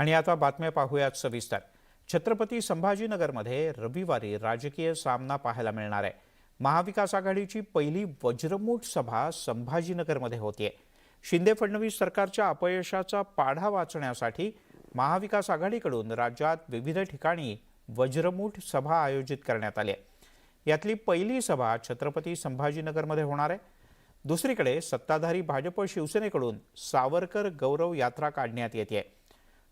आणि आता बातम्या पाहूयात सविस्तर. छत्रपती संभाजीनगरमध्ये रविवारी राजकीय सामना पाहायला मिळणार आहे. महाविकास आघाडीची पहिली वज्रमूठ सभा संभाजीनगरमध्ये होतीये. शिंदे फडणवीस सरकारच्या अपयशाचा पाढा वाचण्यासाठी महाविकास आघाडीकडून राज्यात विविध ठिकाणी वज्रमूठ सभा आयोजित करण्यात आली आहे. यातली पहिली सभा छत्रपती संभाजीनगरमध्ये होणार आहे. दुसरीकडे सत्ताधारी भाजप शिवसेनेकडून सावरकर गौरव यात्रा काढण्यात येते आहे.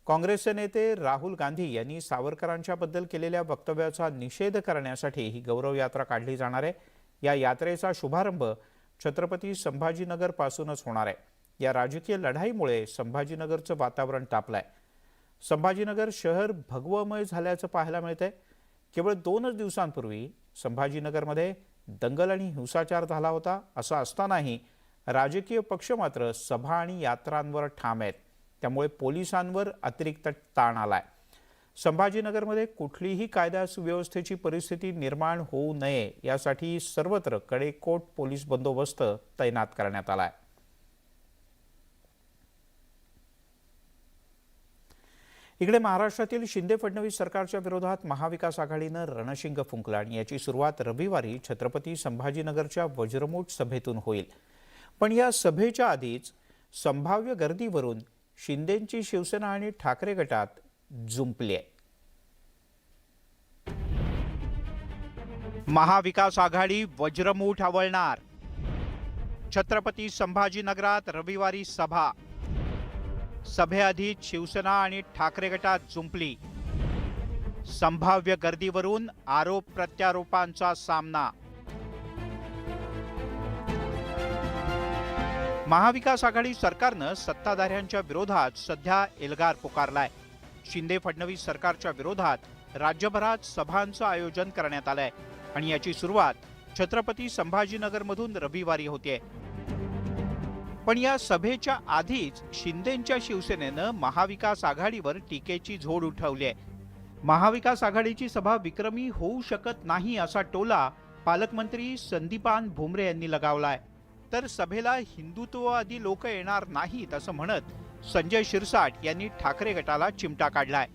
काँग्रेसचे नेते राहुल गांधी यांनी सावरकरांच्या बद्दल केलेल्या वक्तव्याचा निषेध करण्यासाठी ही गौरव यात्रा काढली जाणार आहे. या यात्रेचा शुभारंभ छत्रपती संभाजीनगर पासूनच होणार आहे. या राजकीय लढाईमुळे संभाजीनगरचं वातावरण तापलंय. संभाजीनगर शहर भगवमय झाल्याचं पाहायला मिळतंय. केवळ दोनच दिवसांपूर्वी संभाजीनगरमध्ये दंगल आणि हिंसाचार झाला होता असं असतानाही राजकीय पक्ष मात्र सभा आणि यात्रांवर ठाम आहेत. त्यामुळे पोलिसांवर अतिरिक्त ताण आलाय. संभाजीनगरमध्ये कुठलीही कायदा सुव्यवस्थेची परिस्थिती निर्माण होऊ नये यासाठी सर्वत्र कडेकोट पोलीस बंदोबस्त तैनात करण्यात आलाय. इकडे महाराष्ट्रातील शिंदे फडणवीस सरकारच्या विरोधात महाविकास आघाडीनं रणशिंग फुंकलं आणि याची सुरुवात रविवारी छत्रपती संभाजीनगरच्या वज्रमूठ सभेतून होईल. पण या सभेच्या आधीच संभाव्य गर्दीवरून शिंदेंची शिवसेना आणि ठाकरे गटात जुंपली. आहे महाविकास आघाडी वज्रमूठ आवळणार. छत्रपती संभाजीनगरात रविवारी सभा. सभेआधी शिवसेना आणि ठाकरे गटात जुंपली. संभाव्य गर्दीवरून आरोप प्रत्यारोपांचा सामना. महाविकास आघाडी सरकारनं सत्ताधाऱ्यांच्या विरोधात सध्या एल्गार पुकारलाय. शिंदे फडणवीस सरकारच्या विरोधात राज्यभरात सभांचं आयोजन करण्यात आलंय आणि याची सुरुवात छत्रपती संभाजीनगरमधून रविवारी होतीये. पण या सभेच्या आधीच शिंदेंच्या शिवसेनेनं महाविकास आघाडीवर टीकेची झोड उठवली आहे महाविकास आघाडीची सभा विक्रमी होऊ शकत नाही असा टोला पालकमंत्री संदीपान भुमरे यांनी लगावला आहे तर सभेला हिंदुत्ववादी लोक येणार नाहीत असं म्हणत संजय शिरसाट यांनी ठाकरे गटाला चिमटा काढलाय.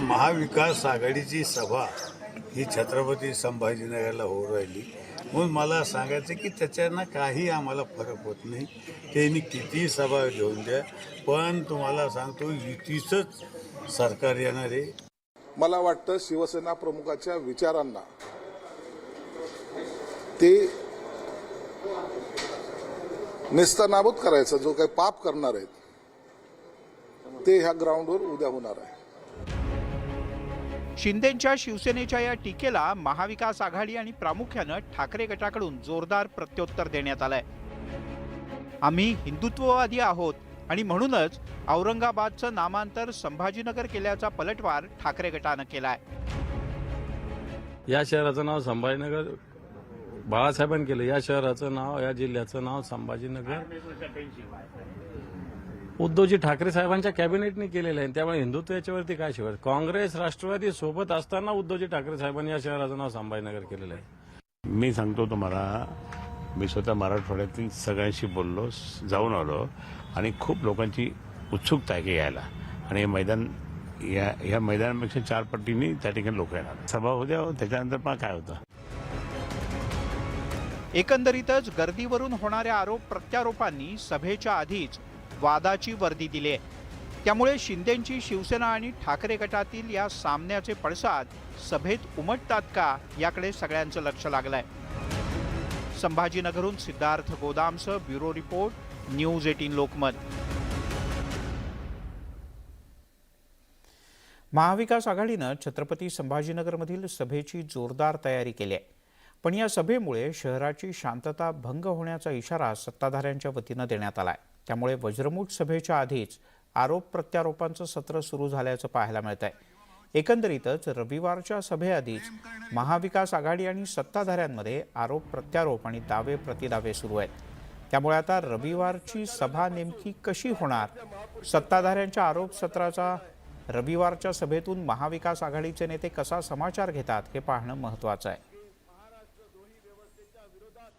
महाविकास आघाडीची सभा ही छत्रपती संभाजीनगरला होऊ राहिली. म्हणून मला सांगायचं की त्याच्यानं काही आम्हाला फरक होत नाही. त्यांनी कितीही सभा घेऊन द्या. पण तुम्हाला सांगतो युतीचंच सरकार येणार आहे. मला वाटतं शिवसेना प्रमुखाच्या विचारांना ते नेस्तनाबूत करायचं जो काही पाप करणार आहेत ते ह्या ग्राउंडवर उद्या होणार आहे. शिंदेच्या शिवसेनेच्या या टीकेला महाविकास आघाडी आणि प्रामुख्यानं ठाकरे गटाकडून जोरदार प्रत्युत्तर देण्यात आलंय. आम्ही हिंदुत्ववादी आहोत आणि म्हणूनच औरंगाबादचं नामांतर संभाजीनगर केल्याचा पलटवार ठाकरे गटानं केलाय. या शहराचं नाव संभाजीनगर बाळासाहेबांनी केलं. या शहराचं नाव या जिल्ह्याचं नाव संभाजीनगर. उद्धवजी ठाकरे साहेबांच्या कॅबिनेटने केलेलं आहे. त्यामुळे हिंदुत्व याच्यावरती काय शिवाय? काँग्रेस राष्ट्रवादी सोबत असताना उद्धवजी ठाकरे साहेबांनी या शहराचं नाव संभाजीनगर केलेलं आहे. मी सांगतो तुम्हाला मी स्वतः मराठवाड्यातील सगळ्यांशी बोललो जाऊन आलो आणि खूप लोकांची उत्सुकता आहे की यायला. आणि हे मैदान या या मैदानापेक्षा चार पट्टीने त्या ठिकाणी लोक येणार. सभा उद्या हो, त्याच्यानंतर पण काय होतं? एकंदरीतच गर्दीवरून होणाऱ्या आरोप प्रत्यारोपांनी सभेच्या आधीच वादाची वर्दी दिली आहे. त्यामुळे शिंदेची शिवसेना आणि ठाकरे गटातील या सामन्याचे पडसाद सभेत उमटतात का याकडे सगळ्यांचं लक्ष लागलंय. संभाजीनगरहून Siddharth गोदामसह bureau report news eighteen Lokmat. Mahavikas आघाडीनं छत्रपती संभाजीनगरमधील सभेची जोरदार तयारी केली आहे. पण या सभेमुळे शहराची शांतता भंग होण्याचा इशारा सत्ताधाऱ्यांच्या वतीनं देण्यात आलाय. त्यामुळे वज्रमूठ सभेच्या आधीच आरोप प्रत्यारोपांचं सत्र सुरू झाल्याचं पाहायला मिळत आहे एकंदरीतच रविवारच्या सभेआधीच महाविकास आघाडी आणि सत्ताधाऱ्यांमध्ये आरोप प्रत्यारोप आणि दावे प्रतिदावे सुरू आहेत. त्यामुळे आता रविवारची सभा नेमकी कशी होणार? सत्ताधाऱ्यांच्या आरोप सत्राचा रविवारच्या सभेतून महाविकास आघाडीचे नेते कसा समाचार घेतात हे पाहणं महत्त्वाचं आहे.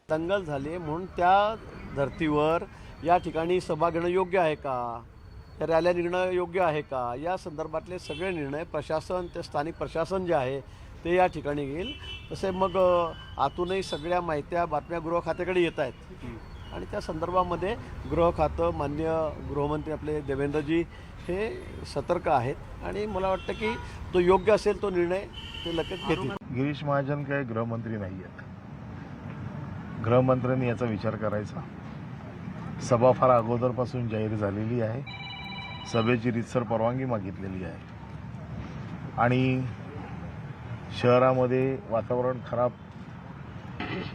दंगल झाली म्हणून त्या धर्तीवर या ठिकाणी सभा घेणं योग्य आहे का? त्या रॅल्या निघणं योग्य आहे का? या संदर्भातले सगळे निर्णय प्रशासन ते स्थानिक प्रशासन जे आहे ते या ठिकाणी घेईल. तसे मग आतूनही सगळ्या माहित्या बातम्या गृह खात्याकडे येत आहेत. आणि त्या संदर्भामध्ये गृह खातं मान्य गृहमंत्री आपले देवेंद्रजी हे सतर्क आहेत. आणि मला वाटतं की जो योग्य असेल तो निर्णय ते लगेच घेतील. गिरीश महाजन काही गृहमंत्री नाही आहेत. गृहमंत्र्यांनी याचा विचार करायचा. सभा फार अगोदरपासून जाहीर झालेली आहे. सभेची रितसर परवानगी मागितलेली आहे. आणि शहरामध्ये वातावरण खराब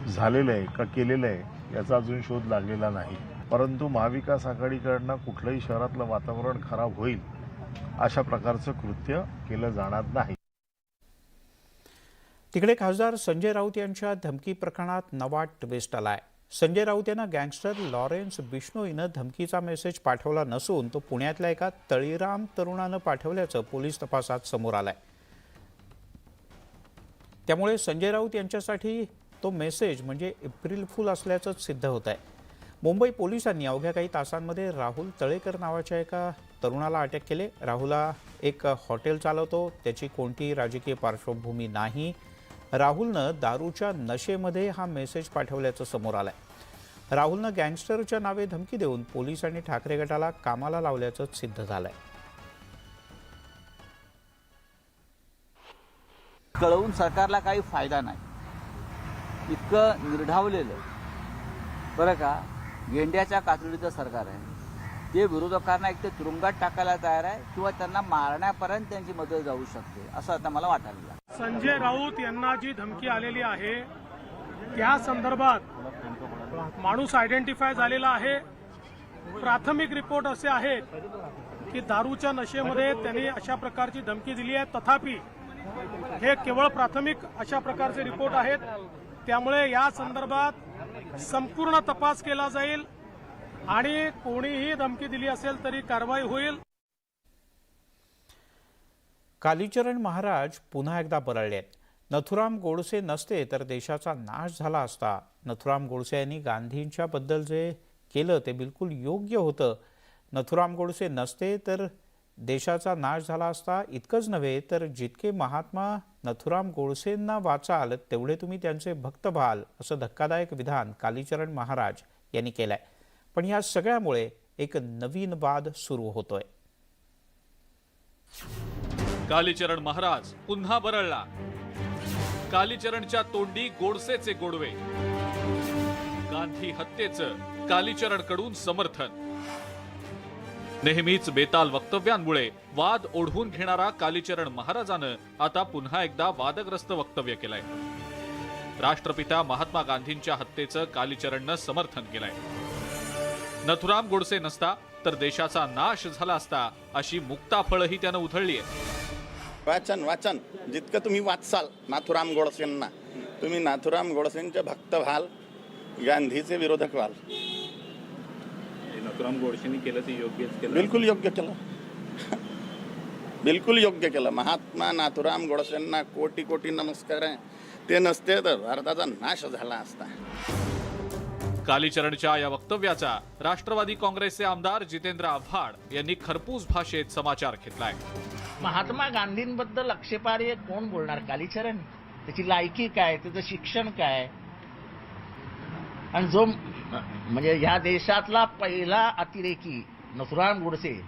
झालेलं आहे का केलेलं आहे याचा अजून शोध लागलेला नाही. परंतु महाविकास आघाडीकडनं कुठलंही शहरातलं वातावरण खराब होईल अशा प्रकारचं कृत्य केलं जाणार नाही. तिकडे खासदार संजय राऊत यांच्या धमकी प्रकरणात नवा ट्विस्ट आलाय. संजय राऊत यांना गँगस्टर लॉरेन्स बिश्नोईनं धमकीचा मेसेज पाठवला नसून तो पुण्यातल्या एका तळीराम तरुणानं पाठवल्याचं पोलीस तपासात समोर आलंय. त्यामुळे संजय राऊत यांच्यासाठी तो मेसेज म्हणजे एप्रिल फुल असल्याचंच सिद्ध होत आहे मुंबई पोलिसांनी अवघ्या काही तासांमध्ये राहुल तळेकर नावाच्या एका तरुणाला अटक केले. राहुलला एक हॉटेल चालवतो. त्याची कोणतीही राजकीय पार्श्वभूमी नाही. राहुलनं दारूच्या नशेमध्ये हा मेसेज पाठवल्याचं समोर आलंय. राहुलनं गँगस्टरच्या नावे धमकी देऊन पोलीस आणि ठाकरे गटाला कामाला लावल्याचं सिद्ध झालंय. कळवून सरकारला काही फायदा नाही. इतकं निर्ढावलेलं बरं का गेंड्याच्या कातडीचं सरकार आहे. ते विरोधकांना एक तर तुरुंगात टाकायला तयार आहे किंवा त्यांना मारण्यापर्यंत त्यांची मदत जाऊ शकते असं आता मला वाटायला संजय राऊत यांना जी धमकी आलेली आहे त्या संदर्भात माणूस आयडेंटिफाय झालेला आहे. प्राथमिक रिपोर्ट असे आहेत की दारूच्या नशेमध्ये त्यांनी अशा प्रकारची धमकी दिली आहे. तथापि हे केवळ प्राथमिक अशा प्रकारचे रिपोर्ट आहेत. त्यामुळे या संदर्भात संपूर्ण तपास केला जाईल आणि कोणीही धमकी दिली असेल तरी कारवाई होईल. कालीचरण महाराज पुन्हा एकदा बरळले आहेत नथुराम गोडसे नसते तर देशाचा नाश झाला असता. नथुराम गोडसे यांनी गांधींच्याबद्दल जे केलं ते बिलकुल योग्य होतं. नथुराम गोडसे नसते तर देशाचा नाश झाला असता इतकंच नव्हे तर जितके महात्मा नथुराम गोडसेंना वाचाल तेवढे तुम्ही त्यांचे भक्त व्हाल असं धक्कादायक विधान कालीचरण महाराज यांनी केलं आहे पण या सगळ्यामुळे एक नवीन वाद सुरू होतोय. कालीचरण महाराज पुन्हा बरळला. कालीचरणच्या तोंडी गोडसेचे गोडवे. गांधी हत्येचं कालीचरणकडून समर्थन. नेहमीच बेताल वक्तव्यांमुळे वाद ओढवून घेणारा कालीचरण महाराजानं आता पुन्हा एकदा वादग्रस्त वक्तव्य केलंय. राष्ट्रपिता महात्मा गांधींच्या हत्येचं कालीचरणनं समर्थन केलंय. नथुराम गोडसे नसता तर देशाचा नाश झाला असता अशी मुक्ताफळही त्यानं उधळली आहे वाचन वाचन. जितकं तुम्ही वाचाल नाथुराम गोडसेंना तुम्ही नाथुराम गोडसेंचे भक्त व्हाल गांधीचे विरोधक व्हाल. नथुराम गोडसेंनी केलं ते योग्यच केलं. बिलकुल योग्य केलं. बिलकुल योग्य केलं. महात्मा नाथुराम गोडसेंना कोटी कोटी नमस्कार आहे. ते नसते तर भारताचा नाश झाला असता. कालीचरणच्या या वक्तव्याचा राष्ट्रवादी काँग्रेसचे आमदार जितेंद्र आव्हाड यांनी खरपूस भाषेत समाचार घेतलाय. महात्मा गांधींबद्दल आक्षेपार्ह कोण बोलणार? कालीचरण? त्याची लायकी काय? त्याचं शिक्षण काय? आणि जो म्हणजे ह्या देशातला पहिला अतिरेकी नथुराम गोडसे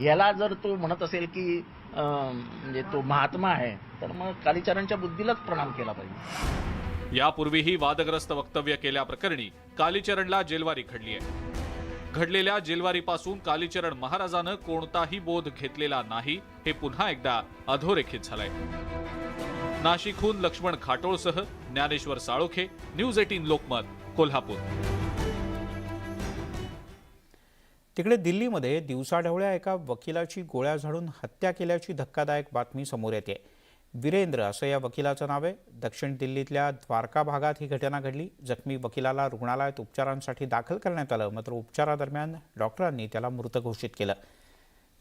याला जर तो म्हणत असेल की अं, म्हणजे तो महात्मा आहे तर मग कालीचरणच्या बुद्धीलाच प्रणाम केला पाहिजे. यापूर्वीही वादग्रस्त वक्तव्य केल्याप्रकरणी कालीचरणला जेलवारी घडली आहे. घडलेल्या जेलवारीपासून कालीचरण महाराजानं कोणताही बोध घेतलेला नाही हे पुन्हा एकदा अधोरेखित झालंय. नाशिकहून लक्ष्मण खाटोळसह ज्ञानेश्वर साळोखे न्यूज एटीन लोकमत कोल्हापूर. तिकडे दिल्लीमध्ये दिवसाढवळ्या एका वकिलाची गोळ्या झाडून हत्या केल्याची धक्कादायक बातमी समोर येते. वीरेंद्र असं या वकिलाचं नाव आहे. दक्षिण दिल्लीतल्या द्वारका भागात ही घटना घडली. जखमी वकिलाला रुग्णालयात उपचारांसाठी दाखल करण्यात आलं मात्र उपचारादरम्यान डॉक्टरांनी त्याला मृत घोषित केलं.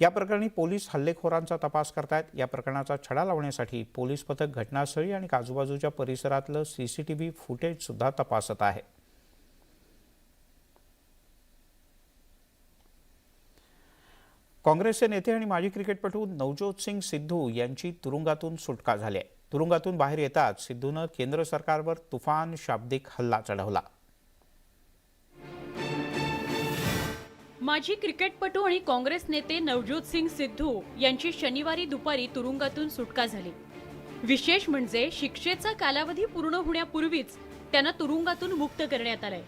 या प्रकरणी पोलीस हल्लेखोरांचा तपास करतायत. या प्रकरणाचा छडा लावण्यासाठी पोलीस पथक घटनास्थळी आणि आजूबाजूच्या परिसरातलं सी सी टी व्ही फुटेजसुद्धा तपासत आहे. काँग्रेसचे नेते आणि माजी क्रिकेटपटू नवज्योत सिंग सिद्धू यांची तुरुंगातून सुटका झाली आहे. तुरुंगातून बाहेर येताच सिद्धूनं केंद्र सरकारवर तुफान शाब्दिक हल्ला चढवला. माजी क्रिकेटपटू आणि काँग्रेस नेते नवज्योत सिंग सिद्धू यांची शनिवारी दुपारी तुरुंगातून सुटका झाली. विशेष म्हणजे शिक्षेचा कालावधी पूर्ण होण्यापूर्वीच त्यांना तुरुंगातून मुक्त करण्यात आलंय.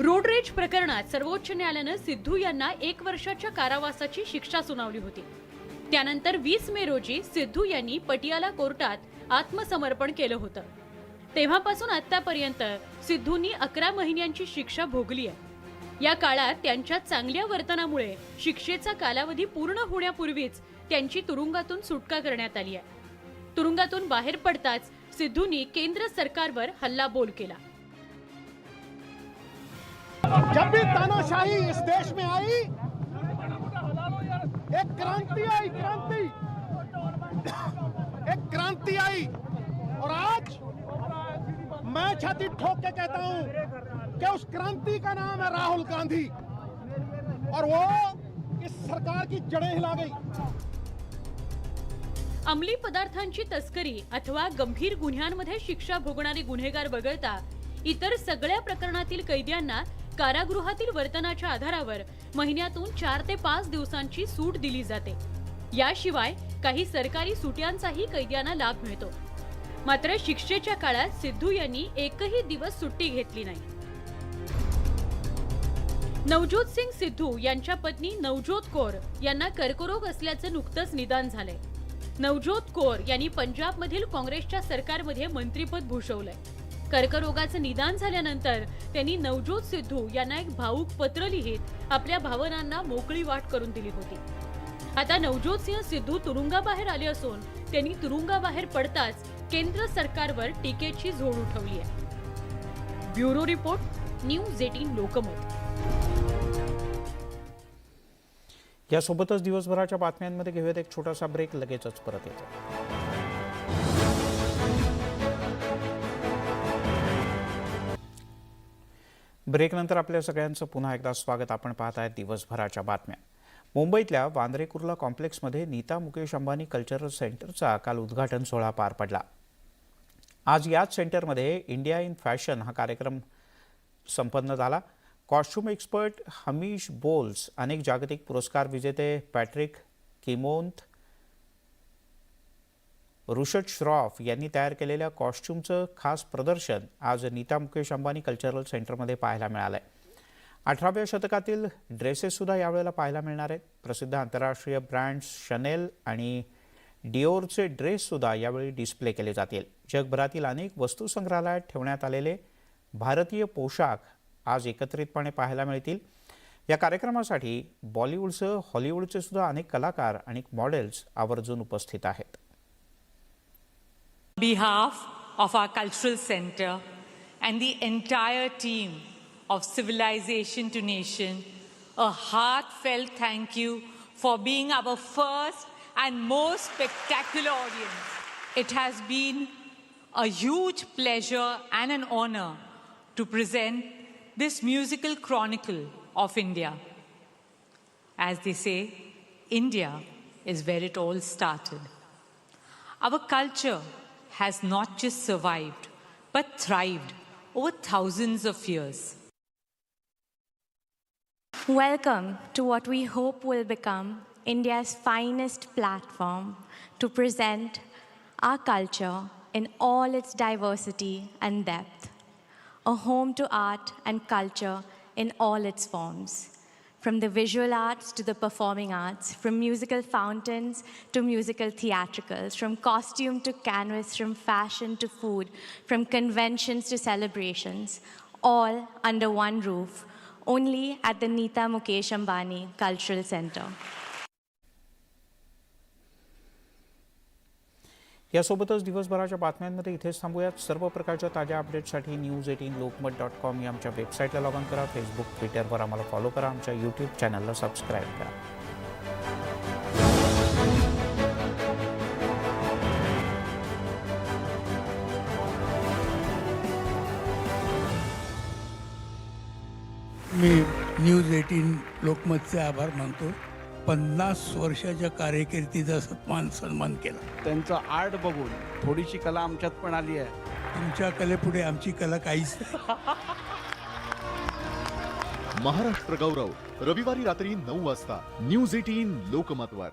रोडरेज प्रकरणात सर्वोच्च न्यायालयानं सिद्धू यांना एक वर्षाच्या कारावासाची शिक्षा सुनावली होती. त्यानंतर वीस मे रोजी सिद्धू यांनी पटियाला कोर्टात आत्मसमर्पण केलं होतं. तेव्हापासून आतापर्यंत सिद्धूंनी अकरा महिन्यांची शिक्षा भोगली आहे. या काळात त्यांच्या चांगल्या वर्तनामुळे शिक्षेचा कालावधी पूर्ण होण्यापूर्वीच त्यांची तुरुंगातून सुटका करण्यात आली आहे. तुरुंगातून बाहेर पडताच सिद्धूंनी केंद्र सरकारवर हल्लाबोल केला. जब भी तानाशाही इस देश में आई, एक क्रांति आई, क्रांति। एक क्रांति आई। और आज मैं छाती ठोक के कहता हूँ कि उस क्रांति का नाम है राहुल गांधी। और वो इस सरकार की जड़ें हिला गई। अंमली पदार्थांची तस्करी अथवा गंभीर गुन्ह्यांमध्ये शिक्षा भोगणारे गुन्हेगार वगळता इतर सगळ्या प्रकरणातील कैद्यांना कारागृहातील वर्तनाच्या आधारावर महिन्यातून चार ते पाच दिवसांची सूट दिली जाते. याशिवाय काही सरकारी सुट्यांचाही कैद्यांना लाभ मिळतो. मात्र शिक्षेच्या काळात सिद्धू यांनी एकही दिवस सुट्टी घेतली नाही. नवज्योत सिंग सिद्धू यांच्या पत्नी नवज्योत कौर यांना कर्करोग असल्याचं नुकतंच निदान झालंय. नवज्योत कौर यांनी पंजाबमधील काँग्रेसच्या सरकारमध्ये मंत्रीपद भूषवलंय. कर्करोगाचं निदान झाल्यानंतर त्यांनी नवज्योत सिद्धू यांना एक भाऊक पत्र लिहित आपल्या भावनांना मोकळी वाट करून दिली होती. आता नवज्योत सिंह सिद्धू तुरुंगाबाहेर आले असून त्यांनी तुरुंगाबाहेर पडताच केंद्र सरकारवर टीकेची झोड उठवली आहे. Bureau report news eighteen Lokmat. यासोबतच दिवसभराच्या बातम्यांमध्ये घेऊयात एक छोटासा ब्रेक लगेचच परत येतो. ब्रेकनंतर आपल्या सगळ्यांचं पुन्हा एकदा स्वागत. आपण पाहत आहेत दिवसभराच्या बातम्या. मुंबईतल्या वांद्रे कुर्ला कॉम्प्लेक्समध्ये नीता मुकेश अंबानी कल्चरल सेंटरचा काल उद्घाटन सोहळा पार पडला. आज याच सेंटरमध्ये इंडिया इन फॅशन हा कार्यक्रम संपन्न झाला. कॉस्ट्युम एक्सपर्ट हमीश बोल्स अनेक जागतिक पुरस्कार विजेते पॅट्रिक किमोंथ ऋषद श्रॉफ यांनी तयार केलेल्या कॉस्ट्युमचं खास प्रदर्शन आज नीता मुकेश अंबानी कल्चरल सेंटरमध्ये पाहायला मिळालं आहे अठराव्या शतकातील ड्रेसेससुद्धा यावेळेला पाहायला मिळणार आहेत. प्रसिद्ध आंतरराष्ट्रीय ब्रँड्स शनेल आणि डिओरचे ड्रेससुद्धा यावेळी डिस्प्ले केले जातील. जगभरातील अनेक वस्तू संग्रहालयात ठेवण्यात आलेले भारतीय पोशाख आज एकत्रितपणे पाहायला मिळतील. या कार्यक्रमासाठी बॉलिवूडसह हॉलिवूडचे सुद्धा अनेक कलाकार आणि मॉडेल्स आवर्जून उपस्थित आहेत. Behalf of our cultural center and the entire team of Civilization to Nation, a heartfelt thank you for being our first and most spectacular audience. It has been a huge pleasure and an honor to present this musical chronicle of India. As they say, India is where it all started. Our culture has not just survived, but thrived over thousands of years. Welcome to what we hope will become India's finest platform to present our culture in all its diversity and depth. A home to art and culture in all its forms. From the visual arts to the performing arts, from musical fountains to musical theatricals, from costume to canvas, from fashion to food, from conventions to celebrations, all under one roof, only at the Nita Mukesh Ambani Cultural Center. यासोबतच दिवसभराच्या बातम्यांमध्ये इथेच थांबूयात. सर्व प्रकारच्या ताज्या अपडेट्ससाठी news eighteen Lokmat dot com या आमच्या वेबसाईटला लॉग इन करा. फेसबुक ट्विटरवर आम्हाला फॉलो करा. आमच्या यूट्यूब चॅनलला सबस्क्राईब करा. मी न्यूज एटीन लोकमतचे आभार मानतो. पन्नास वर्षाच्या कारकिर्दीचा मान सन्मान केला. त्यांचं आर्ट बघून थोडीशी कला आमच्यात पण आली आहे. तुमच्या कलेपुढे आमची कला काहीच महाराष्ट्र गौरव रविवारी रात्री नऊ वाजता न्यूज एटीन लोकमतवर.